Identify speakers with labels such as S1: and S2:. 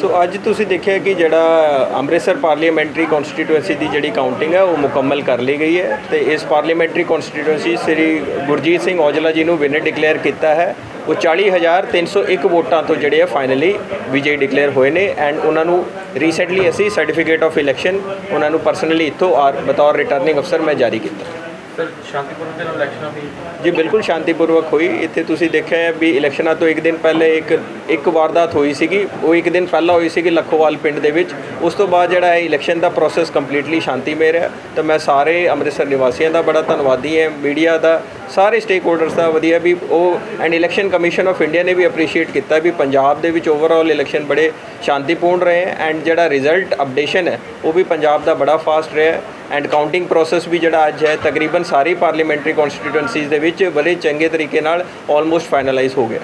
S1: ਸੋ ਅੱਜ ਤੁਸੀਂ ਦੇਖਿਆ ਕਿ ਜਿਹੜਾ ਅੰਮ੍ਰਿਤਸਰ ਪਾਰਲੀਮੈਂਟਰੀ ਕਨਸਟੀਟੂਐਂਸੀ ਦੀ ਜਿਹੜੀ ਕਾਊਂਟਿੰਗ ਹੈ, ਉਹ ਮੁਕੰਮਲ ਕਰ ਲਈ ਗਈ ਹੈ ਤੇ ਇਸ ਪਾਰਲੀਮੈਂਟਰੀ ਕਨਸਟੀਟੂਐਂਸੀ ਸ੍ਰੀ ਗੁਰਜੀਤ ਸਿੰਘ ਔਜਲਾ ਜੀ ਨੂੰ ਵਿਨਰ ਡਿਕਲੇਅਰ ਕੀਤਾ ਹੈ। ਉਹ 40301 ਵੋਟਾਂ ਤੋਂ ਜਿਹੜੇ ਆ ਫਾਈਨਲੀ ਵਿਜੇ ਡਿਕਲੇਅਰ ਹੋਏ ਨੇ ਐਂਡ ਉਹਨਾਂ ਨੂੰ ਰੀਸੈਂਟਲੀ ਅਸੀਂ ਸਰਟੀਫਿਕੇਟ ਆਫ ਇਲੈਕਸ਼ਨ ਉਹਨਾਂ ਨੂੰ ਪਰਸਨਲੀ ਇੱਥੋਂ ਆਰ ਬਤੌਰ ਰਿਟਰਨਿੰਗ ਅਫਸਰ ਮੈਂ ਜਾਰੀ ਕੀਤਾ।
S2: ਸਰ, ਸ਼ਾਂਤੀਪੂਰਨ ਦੇ ਨਾਲ ਇਲੈਕਸ਼ਨ ਹੋਈ
S1: ਜੀ, ਬਿਲਕੁਲ ਸ਼ਾਂਤੀਪੂਰਵਕ ਹੋਈ। ਇੱਥੇ ਤੁਸੀਂ ਦੇਖਿਆ ਹੈ ਵੀ ਇਲੈਕਸ਼ਨਾਂ ਤੋਂ ਇੱਕ ਦਿਨ ਪਹਿਲੇ ਇੱਕ ਇੱਕ ਵਾਰਦਾਤ ਹੋਈ ਸੀਗੀ। ਉਹ ਇੱਕ ਦਿਨ ਪਹਿਲਾਂ ਹੋਈ ਸੀਗੀ ਲੱਖੋਵਾਲ ਪਿੰਡ ਦੇ ਵਿੱਚ। ਉਸ ਤੋਂ ਬਾਅਦ ਜਿਹੜਾ ਹੈ ਇਲੈਕਸ਼ਨ ਦਾ ਪ੍ਰੋਸੈਸ ਕੰਪਲੀਟਲੀ ਸ਼ਾਂਤੀਮਈ ਰਿਹਾ। ਤਾਂ ਮੈਂ ਸਾਰੇ ਅੰਮ੍ਰਿਤਸਰ ਨਿਵਾਸੀਆਂ ਦਾ ਬੜਾ ਧੰਨਵਾਦੀ ਹਾਂ ਮੀਡੀਆ ਦਾ, ਸਾਰੇ ਸਟੇਕ ਹੋਲਡਰਸ ਦਾ ਵਧੀਆ ਵੀ ਉਹ and election commission of India ਨੇ ਵੀ ਅਪਰੀਸ਼ੀਏਟ ਕੀਤਾ ਵੀ ਪੰਜਾਬ ਦੇ ਵਿੱਚ ਓਵਰਆਲ ਇਲੈਕਸ਼ਨ ਬੜੇ ਸ਼ਾਂਤੀਪੂਰਨ ਰਹੇ। ਐਂਡ ਜਿਹੜਾ ਰਿਜ਼ਲਟ ਅਪਡੇਸ਼ਨ ਹੈ, ਉਹ ਵੀ ਪੰਜਾਬ ਦਾ ਬੜਾ ਫਾਸਟ ਰਿਹਾ। ਐਂਡ ਕਾਊਂਟਿੰਗ ਪ੍ਰੋਸੈਸ ਵੀ ਜਿਹੜਾ ਅੱਜ ਹੈ, ਤਕਰੀਬਨ ਸਾਰੀ ਪਾਰਲੀਮੈਂਟਰੀ ਕਨਸਟੀਟੂਐਂਸੀਜ਼ ਦੇ ਵਿੱਚ ਬੜੇ ਚੰਗੇ ਤਰੀਕੇ ਨਾਲ ਆਲਮੋਸਟ ਫਾਈਨਲਾਈਜ਼ ਹੋ ਗਿਆ।